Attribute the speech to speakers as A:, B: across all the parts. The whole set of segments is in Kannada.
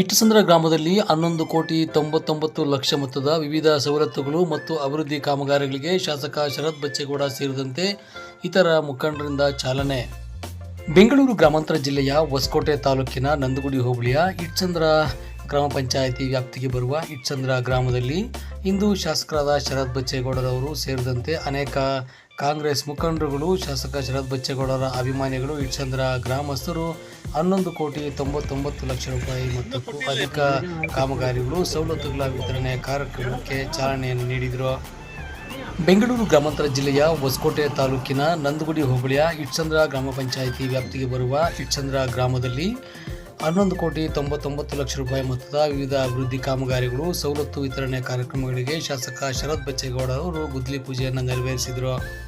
A: ಇಟ್ಟಸಂದ್ರ ಗ್ರಾಮದಲ್ಲಿ ಹನ್ನೊಂದು ಕೋಟಿ ತೊಂಬತ್ತೊಂಬತ್ತು ಲಕ್ಷ ಮೊತ್ತದ ವಿವಿಧ ಸವಲತ್ತುಗಳು ಮತ್ತು ಅಭಿವೃದ್ಧಿ ಕಾಮಗಾರಿಗಳಿಗೆ ಶಾಸಕ ಶರತ್ ಬಚ್ಚೇಗೌಡ ಸೇರಿದಂತೆ ಇತರ ಮುಖಂಡರಿಂದ ಚಾಲನೆ. ಬೆಂಗಳೂರು ಗ್ರಾಮಾಂತರ ಜಿಲ್ಲೆಯ ಹೊಸಕೋಟೆ ತಾಲೂಕಿನ ನಂದಗುಡಿ ಹೋಬಳಿಯ ಇಟ್ಸಂದ್ರ ಗ್ರಾಮ ಪಂಚಾಯಿತಿ ವ್ಯಾಪ್ತಿಗೆ ಬರುವ ಇಟ್ಸಂದ್ರ ಗ್ರಾಮದಲ್ಲಿ ಇಂದು ಶಾಸಕರಾದ ಶರತ್ ಬಚ್ಚೇಗೌಡರವರು ಸೇರಿದಂತೆ ಅನೇಕ ಕಾಂಗ್ರೆಸ್ ಮುಖಂಡರುಗಳು, ಶಾಸಕ ಶರತ್ ಬಚ್ಚೇಗೌಡರ ಅಭಿಮಾನಿಗಳು ಇಟ್ಸಂದ್ರ ಗ್ರಾಮಸ್ಥರು ಹನ್ನೊಂದು ಕೋಟಿ ತೊಂಬತ್ತೊಂಬತ್ತು ಲಕ್ಷ ರೂಪಾಯಿ ಮೊತ್ತಕ್ಕೂ ಅಧಿಕ ಕಾಮಗಾರಿಗಳು ಸವಲತ್ತುಗಳ ವಿತರಣೆ ಕಾರ್ಯಕ್ರಮಕ್ಕೆ ಚಾಲನೆಯನ್ನು ನೀಡಿದರು. ಬೆಂಗಳೂರು ಗ್ರಾಮಾಂತರ ಜಿಲ್ಲೆಯ ಹೊಸಕೋಟೆ ತಾಲೂಕಿನ ನಂದಗುಡಿ ಹೋಬಳಿಯ ಇಟ್ಸಂದ್ರ ಗ್ರಾಮ ಪಂಚಾಯಿತಿ ವ್ಯಾಪ್ತಿಗೆ ಬರುವ ಇಟ್ಸಂದ್ರ ಗ್ರಾಮದಲ್ಲಿ ಹನ್ನೊಂದು ಕೋಟಿ ತೊಂಬತ್ತೊಂಬತ್ತು ಲಕ್ಷ ರೂಪಾಯಿ ಮೊತ್ತದ ವಿವಿಧ ಅಭಿವೃದ್ಧಿ ಕಾಮಗಾರಿಗಳು, ಸವಲತ್ತು ವಿತರಣೆ ಕಾರ್ಯಕ್ರಮಗಳಿಗೆ ಶಾಸಕ ಶರತ್ ಬಚ್ಚೇಗೌಡ ಅವರು ಗುದ್ಲಿ ಪೂಜೆಯನ್ನು ನೆರವೇರಿಸಿದರು.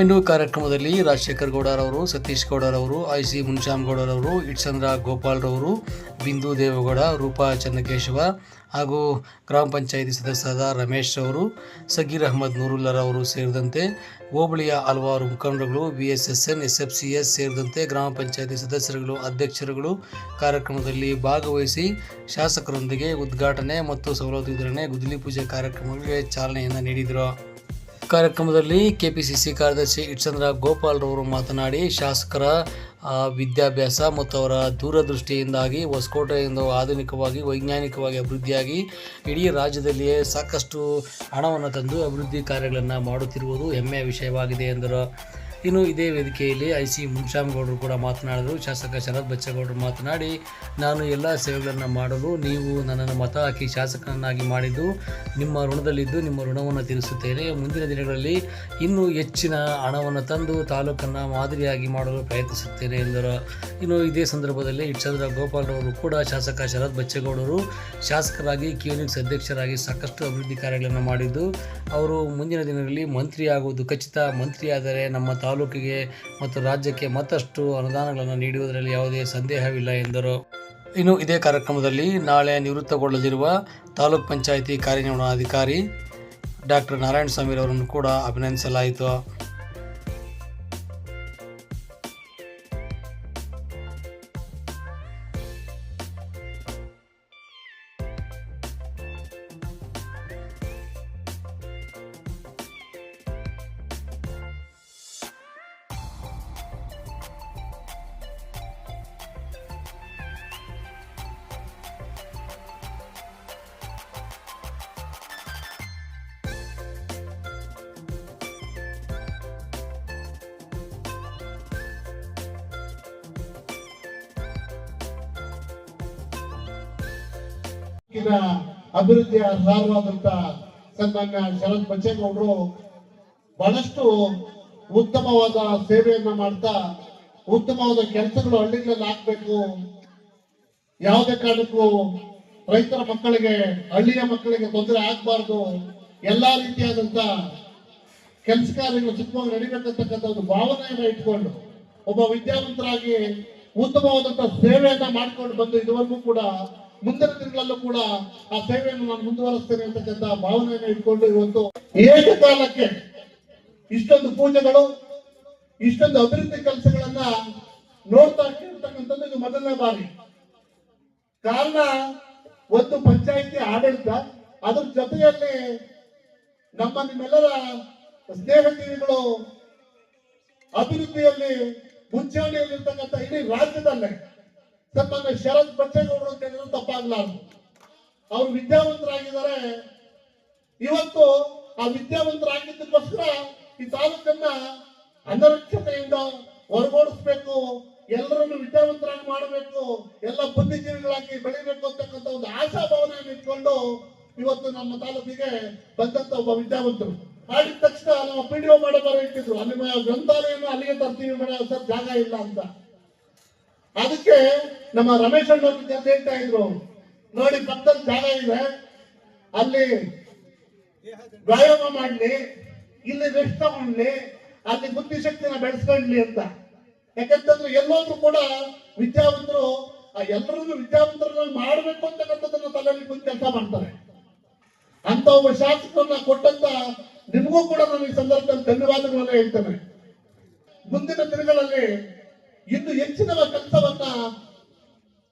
A: ಇನ್ನು ಕಾರ್ಯಕ್ರಮದಲ್ಲಿ ರಾಜಶೇಖರ್ ಗೌಡರವರು ಸತೀಶ್ ಗೌಡರವರು ಐ ಸಿ ಮುನ್ಶಾಮ್ಗೌಡರವರು ಇಟ್ಸಂದ್ರ ಗೋಪಾಲ್ರವರು ಬಿಂದು ದೇವೇಗೌಡ, ರೂಪಾ ಚನ್ನಕೇಶವ ಹಾಗೂ ಗ್ರಾಮ ಪಂಚಾಯಿತಿ ಸದಸ್ಯರಾದ ರಮೇಶ್ ಅವರು ಸಗೀರ್ ಅಹಮದ್ ನೂರುಲ್ಲರವರು ಸೇರಿದಂತೆ ಹೋಬಳಿಯ ಹಲವಾರು ಮುಖಂಡರುಗಳು, B S S N, S F C S ಸೇರಿದಂತೆ ಗ್ರಾಮ ಪಂಚಾಯಿತಿ ಸದಸ್ಯರುಗಳು, ಅಧ್ಯಕ್ಷರುಗಳು ಕಾರ್ಯಕ್ರಮದಲ್ಲಿ ಭಾಗವಹಿಸಿ ಶಾಸಕರೊಂದಿಗೆ ಉದ್ಘಾಟನೆ ಮತ್ತು ಸವಲತ್ತು ವಿತರಣೆ, ಗುದ್ದಲಿ ಪೂಜೆ ಕಾರ್ಯಕ್ರಮಗಳಿಗೆ ಚಾಲನೆಯನ್ನು ನೀಡಿದರು. ಕಾರ್ಯಕ್ರಮದಲ್ಲಿ ಕೆಪಿಸಿಸಿ ಕಾರ್ಯದರ್ಶಿ ಇಟ್ಸಂದ್ರ ಗೋಪಾಲ್ ರವರು ಮಾತನಾಡಿ, ಶಾಸಕರ ವಿದ್ಯಾಭ್ಯಾಸ ಮತ್ತು ಅವರ ದೂರದೃಷ್ಟಿಯಿಂದಾಗಿ, ಹೊಸಕೋಟೆಯಿಂದ ಆಧುನಿಕವಾಗಿ, ವೈಜ್ಞಾನಿಕವಾಗಿ ಅಭಿವೃದ್ಧಿಯಾಗಿ, ಇಡೀ ರಾಜ್ಯದಲ್ಲಿಯೇ ಸಾಕಷ್ಟು ಹಣವನ್ನು ತಂದು ಅಭಿವೃದ್ಧಿ ಕಾರ್ಯಗಳನ್ನು ಮಾಡುತ್ತಿರುವುದು ಹೆಮ್ಮೆಯ ವಿಷಯವಾಗಿದೆ ಎಂದರು. ಇನ್ನು ಇದೇ ವೇದಿಕೆಯಲ್ಲಿ ಐ ಸಿ ಮುನ್ಶ್ಯಾಮಗೌಡರು ಕೂಡ ಮಾತನಾಡಿದರು. ಶಾಸಕ ಶರತ್ ಬಚ್ಚೇಗೌಡರು ಮಾತನಾಡಿ, ನಾನು ಎಲ್ಲ ಸೇವೆಗಳನ್ನು ಮಾಡಲು ನೀವು ನನ್ನನ್ನು ಮತ ಹಾಕಿ ಶಾಸಕನನ್ನಾಗಿ ಮಾಡಿದ್ದು, ನಿಮ್ಮ ಋಣದಲ್ಲಿದ್ದು ನಿಮ್ಮ ಋಣವನ್ನು ತೀರಿಸುತ್ತೇನೆ. ಮುಂದಿನ ದಿನಗಳಲ್ಲಿ ಇನ್ನೂ ಹೆಚ್ಚಿನ ಹಣವನ್ನು ತಂದು ತಾಲೂಕನ್ನು ಮಾದರಿಯಾಗಿ ಮಾಡಲು ಪ್ರಯತ್ನಿಸುತ್ತೇನೆ ಎಂದರು. ಇನ್ನು ಇದೇ ಸಂದರ್ಭದಲ್ಲಿ ಇಟ್ಸಂದ್ರ ಗೋಪಾಲ್ರವರು ಕೂಡ ಶಾಸಕ ಶರತ್ ಬಚ್ಚೇಗೌಡರು ಶಾಸಕರಾಗಿ, ಕ್ಯೂನಿಕ್ಸ್ ಅಧ್ಯಕ್ಷರಾಗಿ ಸಾಕಷ್ಟು ಅಭಿವೃದ್ಧಿ ಕಾರ್ಯಗಳನ್ನು ಮಾಡಿದ್ದು, ಅವರು ಮುಂದಿನ ದಿನಗಳಲ್ಲಿ ಮಂತ್ರಿಯಾಗುವುದು ಖಚಿತ. ಮಂತ್ರಿಯಾದರೆ ನಮ್ಮ ತಾಲೂಕಿಗೆ ಮತ್ತು ರಾಜ್ಯಕ್ಕೆ ಮತ್ತಷ್ಟು ಅನುದಾನಗಳನ್ನು ನೀಡುವುದರಲ್ಲಿ ಯಾವುದೇ ಸಂದೇಹವಿಲ್ಲ ಎಂದರು. ಇನ್ನು ಇದೇ ಕಾರ್ಯಕ್ರಮದಲ್ಲಿ ನಾಳೆ ನಿವೃತ್ತಗೊಳ್ಳಲಿರುವ ತಾಲೂಕ್ ಪಂಚಾಯಿತಿ ಕಾರ್ಯನಿರ್ವಹಣಾಧಿಕಾರಿ ಡಾಕ್ಟರ್ ನಾರಾಯಣ ಸ್ವಾಮಿ ಅವರನ್ನು ಕೂಡ ಅಭಿನಂದಿಸಲಾಯಿತು.
B: ಅಭಿವೃದ್ಧಿಯ ಸಾರವಾದಂತ ಸನ್ಮಾನ್ಯ ಶರತ್ ಬಚ್ಚೇಗೌಡರು ಬಹಳಷ್ಟು ಉತ್ತಮವಾದ ಸೇವೆಯನ್ನ ಮಾಡ್ತಾ ಉತ್ತಮವಾದ ಕೆಲಸಗಳು ಹಳ್ಳಿಗಳಲ್ಲಿ ಆಗ್ಬೇಕು. ಯಾವುದೇ ಕಾರಣಕ್ಕೂ ರೈತರ ಮಕ್ಕಳಿಗೆ, ಹಳ್ಳಿಯ ಮಕ್ಕಳಿಗೆ ತೊಂದರೆ ಆಗ್ಬಾರ್ದು. ಎಲ್ಲಾ ರೀತಿಯಾದಂತ ಕೆಲಸ ಕಾರ್ಯಗಳು ಸುಖವಾಗಿ ನಡಿಬೇಕಂತಕ್ಕಂಥ ಒಂದು ಭಾವನೆಯನ್ನ ಇಟ್ಕೊಂಡು ಒಬ್ಬ ವಿದ್ಯಾವಂತರಾಗಿ ಉತ್ತಮವಾದಂತ ಸೇವೆಯನ್ನ ಮಾಡ್ಕೊಂಡು ಬಂದು ಇದುವರೆಗೂ ಕೂಡ ಮುಂದಿನ ದಿನಗಳಲ್ಲೂ ಕೂಡ ಆ ಸೇವೆಯನ್ನು ನಾನು ಮುಂದುವರಿಸ್ತೇನೆ ಅಂತಕ್ಕಂಥ ಭಾವನೆಯನ್ನು ಇಟ್ಕೊಂಡು ಇವತ್ತು ಏಕಕಾಲಕ್ಕೆ ಇಷ್ಟೊಂದು ಪೂಜೆಗಳು, ಇಷ್ಟೊಂದು ಅಭಿವೃದ್ಧಿ ಕೆಲಸಗಳನ್ನ ನೋಡ್ತಾ ಇರ್ತಕ್ಕಂಥದ್ದು ಇದು ಮೊದಲನೇ ಬಾರಿ. ಕಾರಣ, ಒಂದು ಪಂಚಾಯಿತಿ ಆಡಳಿತ, ಅದ್ರ ಜೊತೆಯಲ್ಲಿ ನಮ್ಮ ನಿಮ್ಮೆಲ್ಲರ ಸ್ನೇಹಜೀವಿಗಳು ಅಭಿವೃದ್ಧಿಯಲ್ಲಿ ಮುಂಚೂಣಿಯಲ್ಲಿರ್ತಕ್ಕಂಥ ಇಡೀ ರಾಜ್ಯದಲ್ಲೇ ಸನ್ಮಾನ್ಯ ಶರತ್ ಬಚ್ಚೇಗೌಡರು ಅಂತ ಹೇಳಿದ್ರು ತಪ್ಪಾಗ್ಲಾರ್ದು. ಅವರು ವಿದ್ಯಾವಂತರಾಗಿದ್ದಾರೆ. ಇವತ್ತು ಆ ವಿದ್ಯಾವಂತರಾಗಿದ್ದಕ್ಕೋಸ್ಕರ ಈ ತಾಲೂಕನ್ನ ಅನರಕ್ಷತೆಯಿಂದ ಹೊರಗೋಡಿಸ್ಬೇಕು, ಎಲ್ಲರನ್ನು ವಿದ್ಯಾವಂತರಾಗಿ ಮಾಡಬೇಕು, ಎಲ್ಲ ಬುದ್ಧಿಜೀವಿಗಳಾಗಿ ಬೆಳಿಬೇಕು ಅಂತಕ್ಕಂಥ ಒಂದು ಆಶಾ ಭಾವನೆಯನ್ನು ಇಟ್ಕೊಂಡು ಇವತ್ತು ನಮ್ಮ ತಾಲೂಕಿಗೆ ಬಂದಂತ ಒಬ್ಬ ವಿದ್ಯಾವಂತರು. ಮಾಡಿದ ತಕ್ಷಣ ನಮ್ಮ ಪಿ ಡಿ ಒ ಮಾಡಬಾರ ಇಟ್ಟಿದ್ರು ನಿಮ್ಮ ಗ್ರಂಥಾಲಯವನ್ನು ಅಲ್ಲಿಗೆ ತರ್ತೀವಿ ಮೇಡಮ್ ಸರ್, ಜಾಗ ಇಲ್ಲ ಅಂತ. ಅದಕ್ಕೆ ನಮ್ಮ ರಮೇಶ್ ಅಣ್ಣ ಅವ್ರು ಹೇಳ್ತಾ ಇದ್ರು. ನೋಡಿ ಪಕ್ಕದ ಜಾಗ ಇದೆ. ಅಲ್ಲಿ ವ್ಯಾಯಾಮ ಮಾಡ್ಲಿ, ಇಲ್ಲಿ ರೆಸ್ಟ್ ತಗೊಂಡ್ಲಿ, ಅಲ್ಲಿ ಬುದ್ಧಿಶಕ್ತಿನ ಬೆಳೆಸ್ಕೊಂಡ್ಲಿ ಅಂತ. ಯಾಕಂತಂದ್ರೆ ಎಲ್ಲೋದ್ರು ಕೂಡ ವಿದ್ಯಾವಂತರು, ಆ ಎಲ್ಲರನ್ನು ವಿದ್ಯಾವಂತರನ್ನ ಮಾಡ್ಬೇಕು ಅಂತಕ್ಕಂಥದ್ದನ್ನ ತಲೆಯಲ್ಲಿ ಕುಂತು ಕೆಲಸ ಮಾಡ್ತಾರೆ. ಅಂತ ಒಬ್ಬ ಶಾಸಕರನ್ನ ಕೊಟ್ಟಂತ ನಿಮಗೂ ಕೂಡ ನಾನು ಈ ಸಂದರ್ಭದಲ್ಲಿ ಧನ್ಯವಾದಗಳನ್ನ ಹೇಳ್ತೇನೆ. ಮುಂದಿನ ದಿನಗಳಲ್ಲಿ ಇನ್ನು ಹೆಚ್ಚಿನ ಕೆಲಸವನ್ನ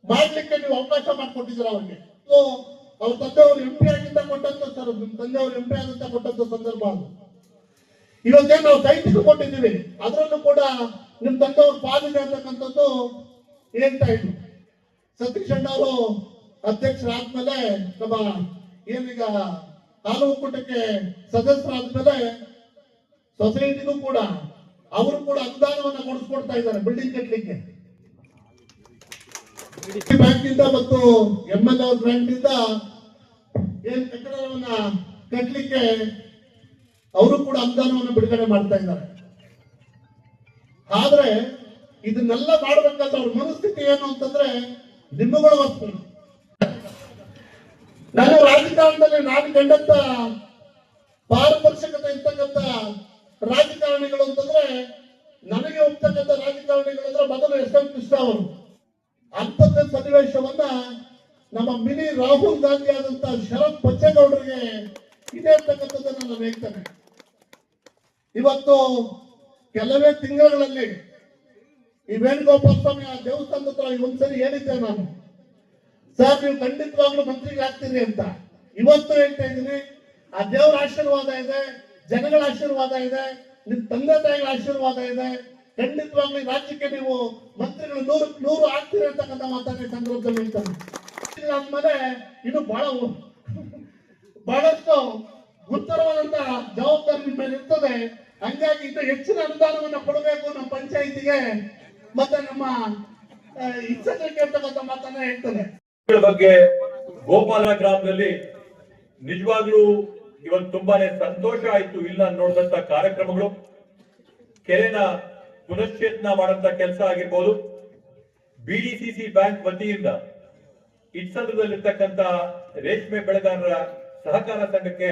B: ಮಾಡ್ಲಿಕ್ಕೆ ನೀವು ಅವಕಾಶ ಮಾಡಿಕೊಟ್ಟಿದ್ದೀರ ಅವ್ರಿಗೆ? ಸೊ ಅವ್ರ ತಂದೆಯವರು ಎಂ ಪಿ ಆಗಿದ್ದ ಕೊಟ್ಟಂತ ಸರ್, ನಿಮ್ ತಂದೆಯವರು ಎಂ ಪಿ ಆದಂತ ಕೊಟ್ಟಂತ ಸಂದರ್ಭ ಅದು. ಇವತ್ತೇನು ನಾವು ಕೈ ಕೊಟ್ಟಿದ್ದೀವಿ. ಅದರಲ್ಲೂ ಕೂಡ ನಿಮ್ ತಂದೆಯವ್ರ ಪಾಲಿದೆ ಅಂತಕ್ಕಂಥದ್ದು ಹೇಳ್ತಾ ಇದ್ರು. ಸತೀಶ್ ಅಣ್ಣವರು ಅಧ್ಯಕ್ಷರಾದ್ಮೇಲೆ ನಮ್ಮ ಏನೀಗ ಹಾಲು ಒಕ್ಕೂಟಕ್ಕೆ ಸದಸ್ಯರಾದ್ಮೇಲೆ ಸೊಸೈಟಿಗೂ ಕೂಡ ಅವರು ಕೂಡ ಅನುದಾನವನ್ನ ಕೊಡಿಸ್ಕೊಡ್ತಾ ಇದ್ದಾರೆ ಬಿಲ್ಡಿಂಗ್ ಕಟ್ಟಲಿಕ್ಕೆ ಬ್ಯಾಂಕ್ ಇಂದ ಮತ್ತು ಎಂ ಎಲ್ ಅವ್ರ ಬ್ಯಾಂಕ್ ಇಂದ ಏನ್ ಕಟ್ಟಡವನ್ನ ಕಟ್ಟಲಿಕ್ಕೆ ಅವರು ಕೂಡ ಅನುದಾನವನ್ನು ಬಿಡುಗಡೆ ಮಾಡ್ತಾ ಇದ್ದಾರೆ. ಆದ್ರೆ ಇದನ್ನೆಲ್ಲ ಮಾಡಬೇಕಂತ ಅವ್ರ ಮನಸ್ಥಿತಿ ಏನು ಅಂತಂದ್ರೆ ನಿಮ್ಮಗಳ ವಸ್ತು ನಾನು ರಾಜಕಾರಣದಲ್ಲಿ ನಾನು ಕಂಡಂತ ಪಾರದರ್ಶಕತೆ ಮಿನಿ ರಾಹುಲ್ ಗಾಂಧಿ ಆದಂತ ಶರತ್ ಬಚ್ಚೇಗೌಡರಿಗೆ ಇದೆ ಅಂತಕ್ಕಂಥದ್ದನ್ನ ನಾನು ಹೇಳ್ತೇನೆ. ಇವತ್ತು ಕೆಲವೇ ತಿಂಗಳಲ್ಲಿ ಈ ವೇಣುಗೋಪಾಲ ಸ್ವಾಮಿ ಆ ದೇವಸ್ಥಾನದ ಹತ್ರ ಒಂದ್ಸರಿ ಹೇಳಿದ್ದೆ ನಾನು. ಸರ್, ನೀವು ಖಂಡಿತವಾಗ್ಲೂ ಮಂತ್ರಿಗೆ ಆಗ್ತೀರಿ ಅಂತ. ಇವತ್ತು ಹೇಳ್ತಾ ಇದ್ದೀನಿ. ಆ ದೇವರ ಆಶೀರ್ವಾದ ಇದೆ, ಜನಗಳ ಆಶೀರ್ವಾದ ಇದೆ, ನಿಮ್ ತಂದೆ ತಾಯಿಗಳ ಆಶೀರ್ವಾದ ಇದೆ. ಖಂಡಿತವಾಗ್ಲೂ ರಾಜ್ಯಕ್ಕೆ ನೀವು ಮಂತ್ರಿಗಳು ನೂರು ನೂರು ಆಗ್ತೀರಿ ಅಂತಕ್ಕಂಥ ಮಾತಾಡಿ ಸಂದರ್ಭದಲ್ಲಿ ಹೇಳ್ತಾನೆ. ಆದ್ಮೇಲೆ ಇದು ಬಹಳ ಬಹಳಷ್ಟು ಉತ್ತರವಾದಂತಹ ಜವಾಬ್ದಾರಿ ನಿಮ್ಮ ಮೇಲೆ ಇರ್ತದೆ. ಹಂಗಾಗಿ ಇದು ಹೆಚ್ಚಿನ ಅನುದಾನವನ್ನ ಕೊಡಬೇಕು ನಮ್ಮ ಪಂಚಾಯಿತಿಗೆ ಮತ್ತೆ ನಮ್ಮ ಇರ್ತಕ್ಕಂಥ ಮಾತನ್ನ ಹೇಳ್ತದೆ
C: ಬಗ್ಗೆ ಗೋಪಾಲ ಗ್ರಾಮದಲ್ಲಿ ನಿಜವಾಗ್ಲೂ ಇವತ್ತು ತುಂಬಾನೇ ಸಂತೋಷ ಆಯ್ತು ಇಲ್ಲ ನೋಡಿದಂತ ಕಾರ್ಯಕ್ರಮಗಳು. ಕೆರೆನ ಪುನಶ್ಚೇತನ ಮಾಡಂತ ಕೆಲಸ ಆಗಿರ್ಬೋದು. ಬಿಡಿಸಿಸಿ ಬ್ಯಾಂಕ್ ವತಿಯಿಂದ ಇಟ್ಸಂದ್ರದಲ್ಲಿರ್ತಕ್ಕಂತ ರೇಷ್ಮೆ ಬೆಳೆಗಾರರ ಸಹಕಾರ ಸಂಘಕ್ಕೆ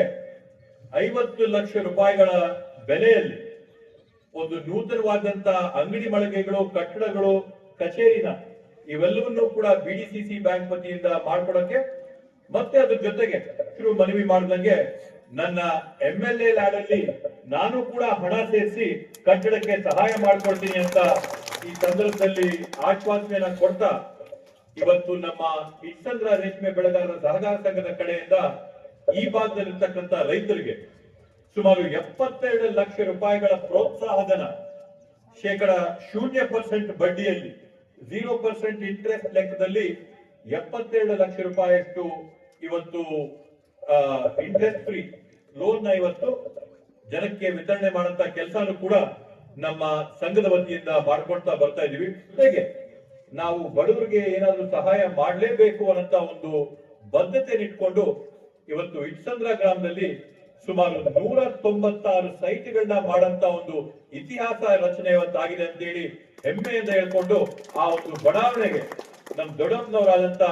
C: ಐವತ್ತು ಲಕ್ಷ ರೂಪಾಯಿಗಳ ಬೆಲೆಯಲ್ಲಿ ಒಂದು ನೂತನವಾದಂತ ಅಂಗಡಿ ಮಳಿಗೆಗಳು, ಕಟ್ಟಡಗಳು, ಕಚೇರಿನ ಇವೆಲ್ಲವನ್ನೂ ಕೂಡ ಬಿಡಿಸಿಸಿ ಬ್ಯಾಂಕ್ ವತಿಯಿಂದ ಮಾಡ್ಕೊಡಕ್ಕೆ ಮತ್ತೆ ಅದ್ರ ಜೊತೆಗೆ ಮನವಿ ಮಾಡಿದಂಗೆ ನನ್ನ ಎಂ ಎಲ್ ಎ ಲ್ಯಾಡಲ್ಲಿ ನಾನು ಕೂಡ ಹಣ ಸೇರಿಸಿ ಕಟ್ಟಡಕ್ಕೆ ಸಹಾಯ ಮಾಡ್ಕೊಡ್ತೀನಿ ಅಂತ ಈ ಸಂದರ್ಭದಲ್ಲಿ ಆಶ್ವಾಸನೆಯನ್ನ ಕೊಡ್ತಾ ಇವತ್ತು ನಮ್ಮ ಇಟ್ಟಂದ್ರ ರೇಷ್ಮೆ ಬೆಳೆಗಾರರ ಸಹಕಾರ ಸಂಘದ ಕಡೆಯಿಂದ ಈ ಭಾಗದಲ್ಲಿರ್ತಕ್ಕಂಥ ರೈತರಿಗೆ ಸುಮಾರು ಎಪ್ಪತ್ತೆರಡು ಲಕ್ಷ ರೂಪಾಯಿಗಳ ಪ್ರೋತ್ಸಾಹಧನ ಶೇಕಡ ಶೂನ್ಯ ಪರ್ಸೆಂಟ್ ಬಡ್ಡಿಯಲ್ಲಿ ಜೀರೋ ಪರ್ಸೆಂಟ್ ಇಂಟ್ರೆಸ್ಟ್ ಲೆಕ್ಕದಲ್ಲಿ ಎಪ್ಪತ್ತೆರಡು ಲಕ್ಷ ರೂಪಾಯಿಯಷ್ಟು ಇವತ್ತು ಇಂಟ್ರೆಸ್ಟ್ ಫ್ರೀ ಲೋನ್ನ ಇವತ್ತು ಜನಕ್ಕೆ ವಿತರಣೆ ಮಾಡುವಂತ ಕೆಲಸನೂ ಕೂಡ ನಮ್ಮ ಸಂಘದ ವತಿಯಿಂದ ಮಾಡ್ಕೊಳ್ತಾ ಬರ್ತಾ ಇದೀವಿ ಜೊತೆಗೆ ನಾವು ಬಡವರಿಗೆ ಏನಾದರೂ ಸಹಾಯ ಮಾಡಲೇಬೇಕು ಅನ್ನಂತ ಒಂದು ಬದ್ಧತೆ ಇಟ್ಕೊಂಡು ಇವತ್ತು ಇಟ್ಸಂದ್ರ ಗ್ರಾಮದಲ್ಲಿ ಸುಮಾರು ನೂರ ತೊಂಬತ್ತಾರು ಸೈಟ್ಗಳನ್ನ ಮಾಡಂತ ಒಂದು ಇತಿಹಾಸ ರಚನೆ ಇವತ್ತಾಗಿದೆ ಅಂತೇಳಿ ಹೆಮ್ಮೆಯಿಂದ ಹೇಳ್ಕೊಂಡು ಆ ಒಂದು ಬಡಾವಣೆಗೆ ನಮ್ ದೊಡ್ಡಮ್ಮನವರಾದಂತ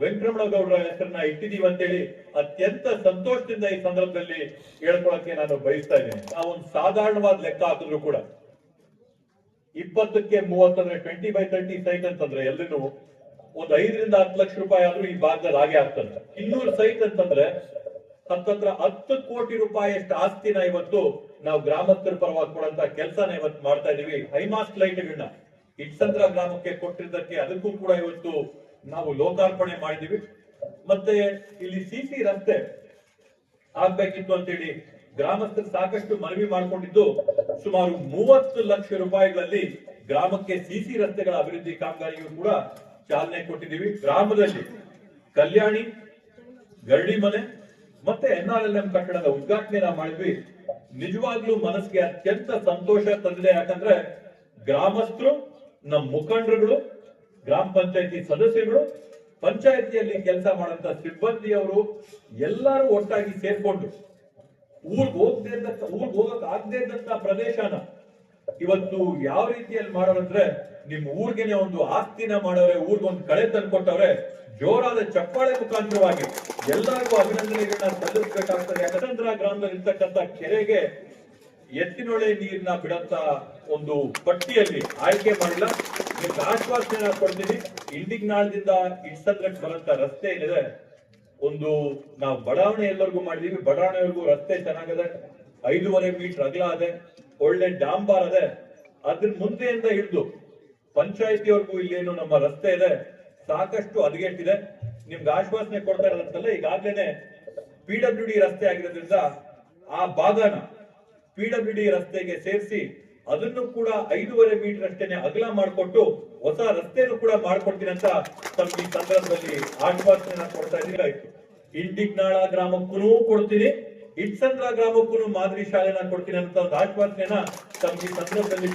C: ವೆಂಕಟರಮಣ ಗೌಡರ ಹೆಸರನ್ನ ಇಟ್ಟಿದೀವಿ ಅಂತೇಳಿ ಅತ್ಯಂತ ಸಂತೋಷದಿಂದ ಈ ಸಂದರ್ಭದಲ್ಲಿ ಹೇಳ್ಕೊಳಕ್ಕೆ ನಾನು ಬಯಸ್ತಾ ಇದ್ದೇನೆ. ನಾವು ಒಂದು ಸಾಧಾರಣವಾದ ಲೆಕ್ಕ ಹಾಕಿದ್ರು ಕೂಡ ಇಪ್ಪತ್ತಕ್ಕೆ ಮೂವತ್ತಂದ್ರೆ ಟ್ವೆಂಟಿ ಬೈ ತರ್ಟಿ ಸೈಟ್ ಅಂತಂದ್ರೆ ಎಲ್ಲರೂ ಒಂದು ಐದರಿಂದ ಹತ್ತು ಲಕ್ಷ ರೂಪಾಯಿ ಆದ್ರೂ ಈ ಭಾಗದಲ್ಲಿ ಹಾಗೆ ಆಗ್ತದೆ. ಇನ್ನೂರು ಸೈಟ್ ಅಂತಂದ್ರೆ ಹತ್ತತ್ರ ಹತ್ತು ಕೋಟಿ ರೂಪಾಯಿ ಅಷ್ಟು ಆಸ್ತಿನ ಇವತ್ತು ನಾವು ಗ್ರಾಮಸ್ಥರ ಪರವಾಗಿ ಕೊಡಂತ ಕೆಲಸನ ಇವತ್ತು ಮಾಡ್ತಾ ಇದೀವಿ. ಹೈಮಾಸ್ಟ್ ಲೈಟ್ಗಳನ್ನ ಇಟ್ಸಂದ್ರ ಗ್ರಾಮಕ್ಕೆ ಕೊಟ್ಟಿದ್ದಕ್ಕೆ ಅದಕ್ಕೂ ಕೂಡ ಇವತ್ತು ನಾವು ಲೋಕಾರ್ಪಣೆ ಮಾಡಿದೀವಿ. ಮತ್ತೆ ಇಲ್ಲಿ ಸಿಸಿ ರಸ್ತೆ ಆಗ್ಬೇಕಿತ್ತು ಅಂತೇಳಿ ಗ್ರಾಮಸ್ಥರು ಸಾಕಷ್ಟು ಮನವಿ ಮಾಡಿಕೊಂಡಿದ್ದು ಸುಮಾರು ಮೂವತ್ತು ಲಕ್ಷ ರೂಪಾಯಿಗಳಲ್ಲಿ ಗ್ರಾಮಕ್ಕೆ ಸಿಸಿ ರಸ್ತೆಗಳ ಅಭಿವೃದ್ಧಿ ಕಾಮಗಾರಿಗೂ ಕೂಡ ಚಾಲನೆ ಕೊಟ್ಟಿದ್ದೀವಿ. ಗ್ರಾಮದಲ್ಲಿ ಕಲ್ಯಾಣಿ, ಗರಡಿ ಮನೆ ಮತ್ತೆ ಎನ್ ಆರ್ ಎಲ್ ಎಂ ಕಟ್ಟಡದ ಉದ್ಘಾಟನೆ ನಾವು ಮಾಡಿದ್ವಿ. ನಿಜವಾಗ್ಲೂ ಮನಸ್ಸಿಗೆ ಅತ್ಯಂತ ಸಂತೋಷ ತಂದಿದೆ. ಯಾಕಂದ್ರೆ ಗ್ರಾಮಸ್ಥರು, ನಮ್ಮ ಮುಖಂಡರುಗಳು, ಗ್ರಾಮ ಪಂಚಾಯತಿ ಸದಸ್ಯರುಗಳು, ಪಂಚಾಯತಿಯಲ್ಲಿ ಕೆಲಸ ಮಾಡುವಂತ ಸಿಬ್ಬಂದಿಯವರು ಎಲ್ಲರೂ ಒಟ್ಟಾಗಿ ಸೇರ್ಕೊಂಡು ಊರ್ಗ್ ಹೋಗದೆ ಇದ್ದಂತ, ಊರ್ಗ್ ಹೋಗಕ್ ಆಗದೆ ಇದ್ದಂತ ಪ್ರದೇಶನ ಇವತ್ತು ಯಾವ ರೀತಿಯಲ್ಲಿ ಮಾಡೋರಂದ್ರೆ ನಿಮ್ ಊರ್ಗೆನೆ ಒಂದು ಆಸ್ತಿನ ಮಾಡೋರೆ, ಊರ್ಗ್ ಒಂದು ಕಳೆ ತಂದ್ಕೊಟ್ಟವ್ರೆ ಜೋರಾದ ಚಪ್ಪಾಳೆ ಮುಖಾಂತರವಾಗಿ ಎಲ್ಲರಿಗೂ ಅಭಿನಂದನೆಗಳನ್ನ ಸಲ್ಲಿಸಬೇಕಾಗ್ತದೆ. ಯಾಕಂದ್ರೆ ಗ್ರಾಮದಲ್ಲಿ ಇರ್ತಕ್ಕಂಥ ಕೆರೆಗೆ ಎತ್ತಿನೊಳೆ ನೀರನ್ನ ಬಿಡಂತ ಒಂದು ಪಟ್ಟಿಯಲ್ಲಿ ಆಯ್ಕೆ ಮಾಡಿಲ್ಲ. ನಿಮ್ಗೆ ಆಶ್ವಾಸನೆ ಕೊಡ್ತೀನಿ. ಇಂಡಿಗ್ನಾಳದಿಂದ ಇಡ್ಸಂದ್ರಕ್ಕೆ ಬರಂತ ರಸ್ತೆ ಏನಿದೆ ಒಂದು ನಾವು ಬಡಾವಣೆ ಎಲ್ಲರಿಗೂ ಮಾಡಿದೀವಿ. ಬಡಾವಣೆವರೆಗೂ ರಸ್ತೆ ಚೆನ್ನಾಗದೆ, ಐದೂವರೆ ಮೀಟರ್ ಅಗಲ ಅದೆ, ಒಳ್ಳೆ ಡಾಂಬಾರ್ ಅದೆ. ಅದ್ರ ಮುಂದೆಯಿಂದ ಹಿಡಿದು ಪಂಚಾಯತಿವರೆಗೂ ಇಲ್ಲೇನು ನಮ್ಮ ರಸ್ತೆ ಇದೆ. ಸಾಕಷ್ಟು ಹದಗೆಟ್ಟಿದೆ. ನಿಮ್ಗೆ ಆಶ್ವಾಸನೆ ಕೊಡ್ತಾ ಇರೋದಂತಲ್ಲ ಈಗಾಗ್ಲೇನೆ ಪಿ ಡಬ್ಲ್ಯೂ ಡಿ ರಸ್ತೆ ಆಗಿರೋದ್ರಿಂದ ಆ ಭಾಗನ ಪಿ ಡಬ್ಲ್ಯೂ ಡಿ ರಸ್ತೆಗೆ ಸೇರಿಸಿ ಅದನ್ನು ಕೂಡ ಐದೂವರೆ ಮೀಟರ್ ಅಷ್ಟೇನೆ ಅಗಲ ಮಾಡಿಕೊಟ್ಟು ಹೊಸ ರಸ್ತೆಯನ್ನು ಕೂಡ ಮಾಡ್ಕೊಡ್ತೀನಿ ಅಂತ ತಮ್ಗೆ ಈ ಸಂದರ್ಭದಲ್ಲಿ ಆಶ್ವಾಸನೆ ಕೊಡ್ತಾ ಆಯ್ತು. ಇಂಡಿಗ್ನಾಳ ಗ್ರಾಮಕ್ಕೂ ಕೊಡ್ತೀನಿ. ಇಟ್ಸಂದ್ರ ಗ್ರಾಮಕ್ಕೂ ಮಾದರಿ ಶಾಲೆನ ಕೊಡ್ತೀನಿ ಅಂತ ಒಂದು ಆಶ್ವಾಸನೆಯನ್ನ ತಮ್ಗೆ ಈ ಸಂದರ್ಭದಲ್ಲಿ